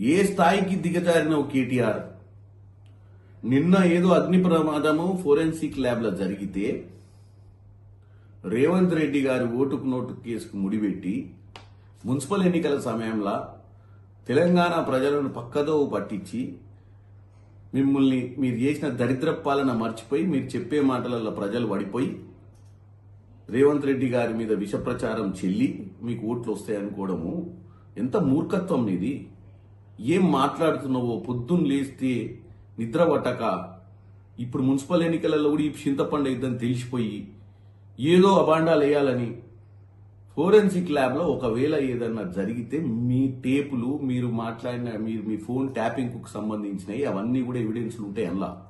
ఏ స్థాయికి దిగజారినవు కేటీఆర్? నిన్న ఏదో అగ్ని ప్రమాదము ఫోరెన్సిక్ ల్యాబ్లో జరిగితే రేవంత్ రెడ్డి గారి ఓటుకు నోటు కేసుకు ముడిపెట్టి మున్సిపల్ ఎన్నికల సమయంలో తెలంగాణ ప్రజలను పక్కదో పట్టించి మిమ్మల్ని మీరు చేసిన దరిద్ర పాలన మర్చిపోయి మీరు చెప్పే మాటలలో ప్రజలు పడిపోయి రేవంత్ రెడ్డి గారి మీద విష ప్రచారం చెల్లి మీకు ఓట్లు వస్తాయనుకోవడము ఎంత మూర్ఖత్వం ఇది? ఏం మాట్లాడుతున్నావో పొద్దున్న లేస్తే నిద్ర పట్టక. ఇప్పుడు మున్సిపల్ ఎన్నికలలో కూడా ఈ చింతపండు ఇద్దని తెలిసిపోయి ఏదో అబాండాలు వేయాలని ఫోరెన్సిక్ ల్యాబ్లో ఒకవేళ ఏదన్నా జరిగితే మీ టేపులు మీరు మాట్లాడిన మీరు మీ ఫోన్ ట్యాపింగ్కు సంబంధించినవి అవన్నీ కూడా ఎవిడెన్స్లు ఉంటాయి అలా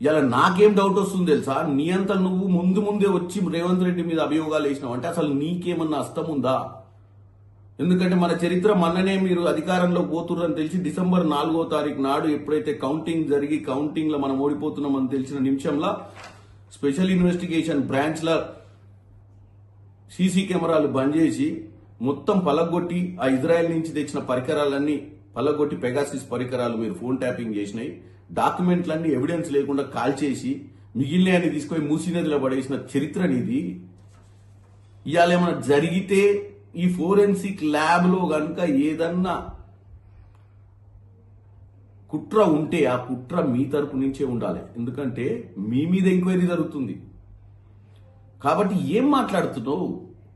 ఇలా నాకేం డౌట్ వస్తుంది తెలుసా? నీ అంత నువ్వు ముందు ముందే వచ్చి రేవంత్ రెడ్డి మీద అభియోగాలు వేసినావు అంటే అసలు నీకేమన్నా అస్తం ఉందా? ఎందుకంటే మన చరిత్ర మొన్ననే మీరు అధికారంలో పోతుర్రని తెలిసి డిసెంబర్ నాలుగో తారీఖు నాడు ఎప్పుడైతే కౌంటింగ్ జరిగి కౌంటింగ్లో మనం ఓడిపోతున్నామని తెలిసిన నిమిషంలో స్పెషల్ ఇన్వెస్టిగేషన్ బ్రాంచ్ ల సీసీ కెమెరాలు బంద్ చేసి మొత్తం పలగొట్టి ఆ ఇజ్రాయెల్ నుంచి తెచ్చిన పరికరాలన్నీ పలగొట్టి పెగాసిస్ పరికరాలు మీరు ఫోన్ ట్యాపింగ్ చేసినాయి. డాక్యుమెంట్లన్నీ ఎవిడెన్స్ లేకుండా కాల్ చేసి మిగిలిన అని తీసుకొని మూసినదిలో పడేసిన చరిత్ర నీది ఇవాళ ఏమైనా జరిగితే ఈ ఫోరెన్సిక్ ల్యాబ్లో గనుక ఏదన్నా కుట్ర ఉంటే ఆ కుట్ర మీ తరపు నుంచే ఉండాలి. ఎందుకంటే మీ మీద ఎంక్వైరీ జరుగుతుంది. కాబట్టి ఏం మాట్లాడుతున్నావు?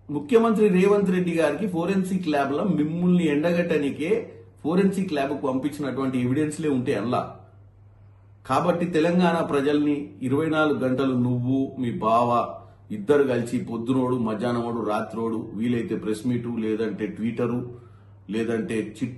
ముఖ్యమంత్రి రేవంత్ రెడ్డి గారికి ఫోరెన్సిక్ ల్యాబ్లో మిమ్మల్ని ఎండగట్టనికే ఫోరెన్సిక్ ల్యాబ్కు పంపించినటువంటి ఎవిడెన్స్లే ఉంటే అల్లా కాబట్టి తెలంగాణ ప్రజల్ని ఇరవై నాలుగు గంటలు నువ్వు మీ బావ ఇద్దరు కలిసి పొద్దునోడు మధ్యాహ్నమోడు రాత్రోడు వీలైతే ప్రెస్ మీటు లేదంటే ట్విట్టరు లేదంటే చిట్